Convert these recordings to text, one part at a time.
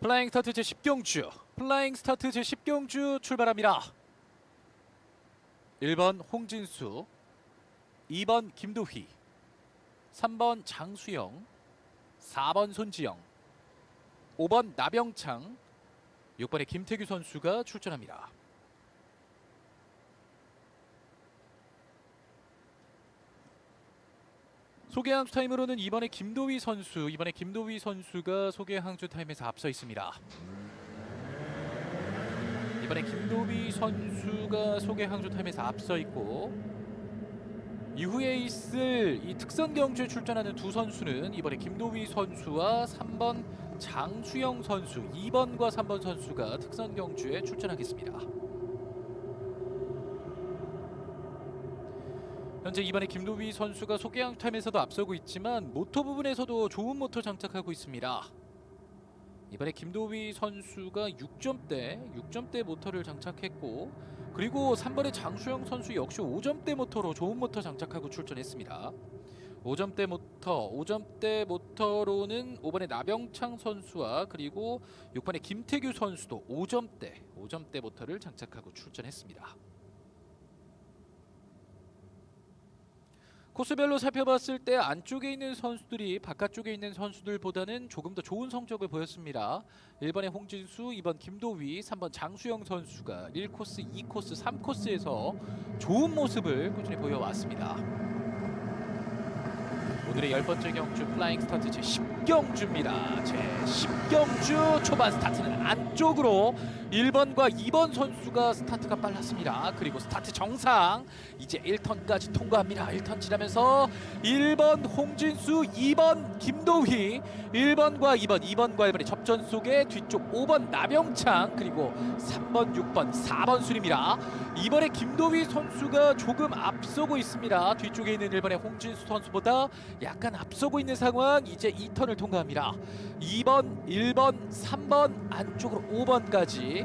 플라잉 스타트 제 10경주 플라잉 스타트 제 10경주 출발합니다. 1번 홍진수 2번 김도휘 3번 장수영 4번 손지영 5번 나병창 6번에 김태규 선수가 출전합니다. 소개 항주 타임으로는 이번에 김도휘 선수, 이번에 김도휘 선수가 소개 항주 타임에서 앞서 있습니다. 이번에 김도휘 선수가 소개 항주 타임에서 앞서 있고 이후에 있을 이 특선 경주에 출전하는 두 선수는 이번에 김도휘 선수와 3번 장수영 선수, 2번과 3번 선수가 특선 경주에 출전하겠습니다. 현재 이번에 김도휘 선수가 소개양 타임에서도 앞서고 있지만 모터 부분에서도 좋은 모터 장착하고 있습니다. 이번에 김도휘 선수가 6점대, 6점대 모터를 장착했고 그리고 3번의 장수영 선수 역시 5점대 모터로 좋은 모터 장착하고 출전했습니다. 5점대 모터, 5점대 모터로는 5번의 나병창 선수와 그리고 6번의 김태규 선수도 5점대, 5점대 모터를 장착하고 출전했습니다. 코스별로 살펴봤을 때 안쪽에 있는 선수들이 바깥쪽에 있는 선수들보다는 조금 더 좋은 성적을 보였습니다. 1번의 홍진수, 2번 김도휘, 3번 장수영 선수가 1코스, 2코스, 3코스에서 좋은 모습을 꾸준히 보여왔습니다. 오늘의 열 번째 경주 플라잉 스타트 제 10경주입니다. 제 10경주 초반 스타트는 안쪽으로 1번과 2번 선수가 스타트가 빨랐습니다. 그리고 스타트 정상 이제 1턴까지 통과합니다. 1턴 지나면서 1번 홍진수, 2번 김도휘, 1번과 2번, 2번과 1번의 접전 속에 뒤쪽 5번 나병창 그리고 3번, 6번, 4번 순입니다. 이번에 김도휘 선수가 조금 앞서고 있습니다. 뒤쪽에 있는 1번의 홍진수 선수보다 약간 앞서고 있는 상황. 이제 2턴을 통과합니다. 2번, 1번, 3번 안쪽으로 5번까지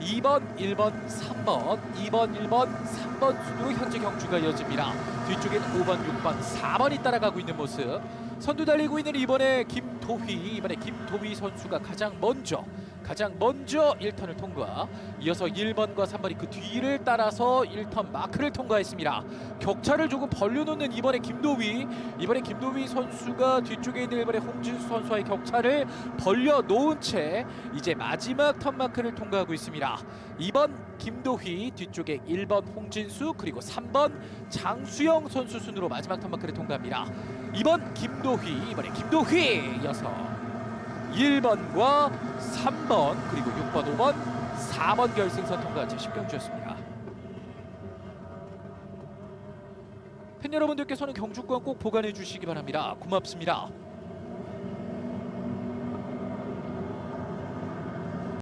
2번, 1번, 3번, 2번, 1번, 3번 순으로 현재 경주가 이어집니다. 뒤쪽에는 5번, 6번, 4번이 따라가고 있는 모습. 선두 달리고 있는 이번에 김도휘, 이번에 김도휘 선수가 가장 먼저 가장 먼저 1턴을 통과. 이어서 1번과 3번이 그 뒤를 따라서 1턴 마크를 통과했습니다. 격차를 조금 벌려놓는 이번에 김도휘, 이번에 김도휘 선수가 뒤쪽에 있는 이번에 홍진수 선수와의 격차를 벌려놓은 채 이제 마지막 턴 마크를 통과하고 있습니다. 2번 김도휘 뒤쪽에 1번 홍진수 그리고 3번 장수영 선수 순으로 마지막 턴 마크를 통과합니다. 2번 김도휘 이번에 김도휘 이어서 1번과 3번 그리고 6번 5번 4번 결승선 통과 제 10경주였습니다. 팬 여러분들께서는 경주권 꼭 보관해 주시기 바랍니다. 고맙습니다.